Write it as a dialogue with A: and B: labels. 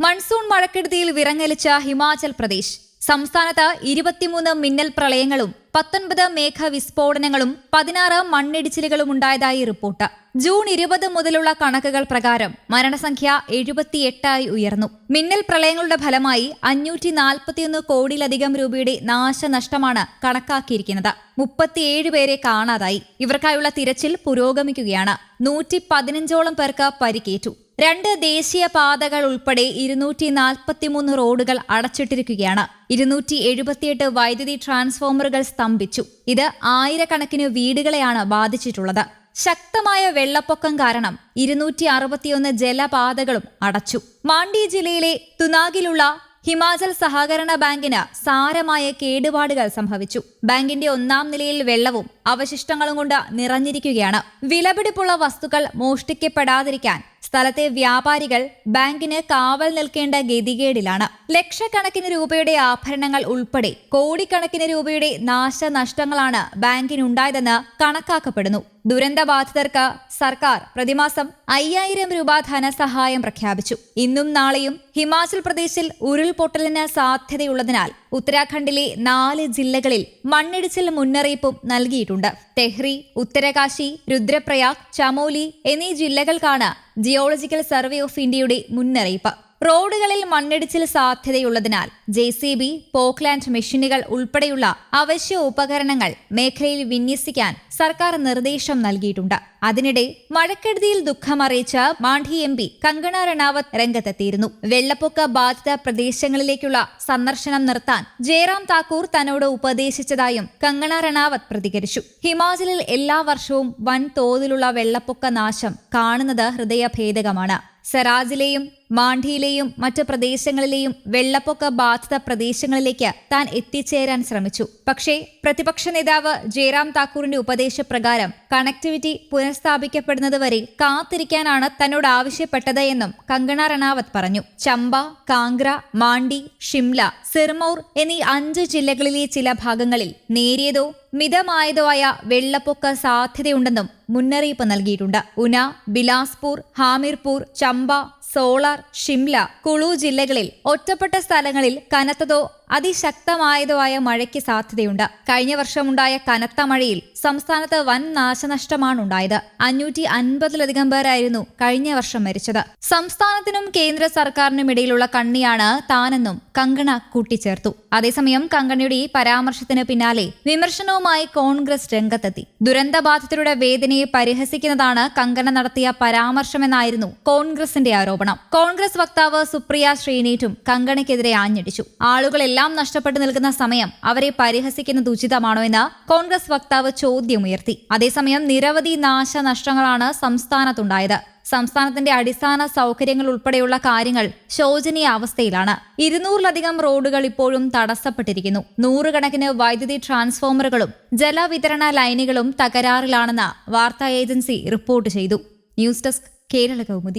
A: Monsoon മഴക്കെടുതിയിൽ വിറങ്ങലിച്ച ഹിമാചൽ പ്രദേശ്. സംസ്ഥാനത്ത് ഇരുപത്തിമൂന്ന് മിന്നൽ പ്രളയങ്ങളും പത്തൊൻപത് മേഘ വിസ്ഫോടനങ്ങളും പതിനാറ് മണ്ണിടിച്ചിലുകളും ഉണ്ടായതായി റിപ്പോർട്ട്. ജൂൺ ഇരുപത് മുതലുള്ള കണക്കുകൾ പ്രകാരം മരണസംഖ്യ എഴുപത്തിയെട്ടായി ഉയർന്നു. മിന്നൽ പ്രളയങ്ങളുടെ ഫലമായി അഞ്ഞൂറ്റി നാൽപ്പത്തിയൊന്ന് കോടിയിലധികം രൂപയുടെ നാശനഷ്ടമാണ് കണക്കാക്കിയിരിക്കുന്നത്. മുപ്പത്തിയേഴ് പേരെ കാണാതായി. ഇവർക്കായുള്ള തിരച്ചിൽ പുരോഗമിക്കുകയാണ്. നൂറ്റി പതിനഞ്ചോളം പേർക്ക് പരിക്കേറ്റു. രണ്ട് ദേശീയ പാതകൾ ഉൾപ്പെടെ ഇരുന്നൂറ്റി നാൽപ്പത്തിമൂന്ന് റോഡുകൾ അടച്ചിട്ടിരിക്കുകയാണ്. ഇരുന്നൂറ്റി എഴുപത്തിയെട്ട് വൈദ്യുതി ട്രാൻസ്ഫോമറുകൾ സ്തംഭിച്ചു. ഇത് ആയിരക്കണക്കിന് വീടുകളെയാണ് ബാധിച്ചിട്ടുള്ളത്. ശക്തമായ വെള്ളപ്പൊക്കം കാരണം ഇരുന്നൂറ്റി അറുപത്തിയൊന്ന് ജലപാതകളും അടച്ചു. മാണ്ഡി ജില്ലയിലെ തുനാഗിലുള്ള ഹിമാചൽ സഹകരണ ബാങ്കിന് സാരമായ കേടുപാടുകൾ സംഭവിച്ചു. ബാങ്കിന്റെ ഒന്നാം നിലയിൽ വെള്ളവും അവശിഷ്ടങ്ങളും കൊണ്ട് നിറഞ്ഞിരിക്കുകയാണ്. വിലപിടിപ്പുള്ള വസ്തുക്കൾ മോഷ്ടിക്കപ്പെടാതിരിക്കാൻ സ്ഥലത്തെ വ്യാപാരികൾ ബാങ്കിന് കാവൽ നിൽക്കേണ്ട ഗതികേടിലാണ്. ലക്ഷക്കണക്കിന് രൂപയുടെ ആഭരണങ്ങൾ ഉൾപ്പെടെ കോടിക്കണക്കിന് രൂപയുടെ നാശനഷ്ടങ്ങളാണ് ബാങ്കിനുണ്ടായതെന്ന് കണക്കാക്കപ്പെടുന്നു. ദുരന്തബാധിതർക്ക് സർക്കാർ പ്രതിമാസം അയ്യായിരം രൂപ ധനസഹായം പ്രഖ്യാപിച്ചു. ഇന്നും നാളെയും ഹിമാചൽ പ്രദേശിൽ ഉരുൾപൊട്ടലിന് സാധ്യതയുള്ളതിനാൽ ഉത്തരാഖണ്ഡിലെ നാല് ജില്ലകളിൽ മണ്ണിടിച്ചിൽ മുന്നറിയിപ്പും നൽകിയിട്ടുണ്ട്. തെഹ്രി ഉത്തരകാശി രുദ്രപ്രയാഗ് ചമോലി എന്നീ ജില്ലകൾക്കാണ് ജിയോളജിക്കൽ സർവേ ഓഫ് ഇന്ത്യയുടെ മുന്നറിയിപ്പ്. റോഡുകളിൽ മണ്ണിടിച്ചിൽ സാധ്യതയുള്ളതിനാൽ ജെ സി ബി പോക്ലാൻഡ് മെഷീനുകൾ ഉൾപ്പെടെയുള്ള അവശ്യ ഉപകരണങ്ങൾ മേഖലയിൽ വിന്യസിക്കാൻ സർക്കാർ നിർദ്ദേശം നൽകിയിട്ടുണ്ട്. അതിനിടെ മഴക്കെടുതിയിൽ ദുഃഖമറിയിച്ച മാണ്ഡി എം പി കങ്കണ റണാവത്ത് രംഗത്തെത്തിയിരുന്നു. വെള്ളപ്പൊക്ക ബാധിത പ്രദേശങ്ങളിലേക്കുള്ള സന്ദർശനം നിർത്താൻ ജയറാം താക്കൂർ തന്നോട് ഉപദേശിച്ചതായും കങ്കണ റണാവത്ത് പ്രതികരിച്ചു. ഹിമാചലിൽ എല്ലാ വർഷവും വൻ തോതിലുള്ള വെള്ളപ്പൊക്ക നാശം കാണുന്നത് ഹൃദയഭേദകമാണ്. സെറാജിലെയും മാണ്ഡിയിലെയും മറ്റ് പ്രദേശങ്ങളിലെയും വെള്ളപ്പൊക്ക ബാധിത പ്രദേശങ്ങളിലേക്ക് താൻ എത്തിച്ചേരാൻ ശ്രമിച്ചു. പക്ഷേ പ്രതിപക്ഷ നേതാവ് ജയറാം താക്കൂറിന്റെ ഉപദേശപ്രകാരം കണക്ടിവിറ്റി പുനഃസ്ഥാപിക്കപ്പെടുന്നതുവരെ കാത്തിരിക്കാനാണ് തന്നോട് ആവശ്യപ്പെട്ടത് എന്നും കങ്കണ റണാവത്ത് പറഞ്ഞു. ചമ്പ കാംഗ്ര മാണ്ഡി ഷിംല സിർമൌർ എന്നീ അഞ്ച് ജില്ലകളിലെ ചില ഭാഗങ്ങളിൽ നേരിയതോ മിതമായതോ ആയ വെള്ളപ്പൊക്ക സാധ്യതയുണ്ടെന്നും മുന്നറിയിപ്പ് നൽകിയിട്ടുണ്ട്. ഉന ബിലാസ്പൂർ ഹാമിർപൂർ ചമ്പ സോളാർ ഷിംല കുളു ജില്ലകളിൽ ഒറ്റപ്പെട്ട സ്ഥലങ്ങളിൽ കനത്തതോ അതിശക്തമായതോ ആയ മഴയ്ക്ക് സാധ്യതയുണ്ട്. കഴിഞ്ഞ വർഷമുണ്ടായ കനത്ത മഴയിൽ സംസ്ഥാനത്ത് വൻ നാശനഷ്ടമാണ് ഉണ്ടായത് അഞ്ഞൂറ്റി അൻപതിലധികം പേരായിരുന്നു കഴിഞ്ഞ വർഷം മരിച്ചത്. സംസ്ഥാനത്തിനും കേന്ദ്ര സർക്കാരിനും ഇടയിലുള്ള കണ്ണിയാണ് താനെന്നും കങ്കണ കൂട്ടിച്ചേർത്തു. അതേസമയം കങ്കണയുടെ ഈ പരാമർശത്തിന് പിന്നാലെ വിമർശനവുമായി കോൺഗ്രസ് രംഗത്തെത്തി. ദുരന്തബാധിതരുടെ വേദനയെ പരിഹസിക്കുന്നതാണ് കങ്കണ നടത്തിയ പരാമർശമെന്നായിരുന്നു കോൺഗ്രസിന്റെ ആരോപണം. കോൺഗ്രസ് വക്താവ് സുപ്രിയ ശ്രീനീറ്റും കങ്കണയ്ക്കെതിരെ ആഞ്ഞടിച്ചു. ആളുകളെല്ലാം നഷ്ടപ്പെട്ടു നിൽക്കുന്ന സമയം അവരെ പരിഹസിക്കുന്നത് ഉചിതമാണോ എന്ന് കോൺഗ്രസ് വക്താവ് ചോദ്യമുയർത്തി അതേസമയം നിരവധി നാശനഷ്ടങ്ങളാണ് സംസ്ഥാനത്തുണ്ടായത്. സംസ്ഥാനത്തിന്റെ അടിസ്ഥാന സൗകര്യങ്ങൾ ഉൾപ്പെടെയുള്ള കാര്യങ്ങൾ ശോചനീയ അവസ്ഥയിലാണ്. ഇരുന്നൂറിലധികം റോഡുകൾ ഇപ്പോഴും തടസ്സപ്പെട്ടിരിക്കുന്നു. നൂറുകണക്കിന് വൈദ്യുതി ട്രാൻസ്ഫോമറുകളും ജലവിതരണ ലൈനുകളും തകരാറിലാണെന്ന് വാർത്താ ഏജൻസി റിപ്പോർട്ട് ചെയ്തു. News desk Kerala Kaumudi.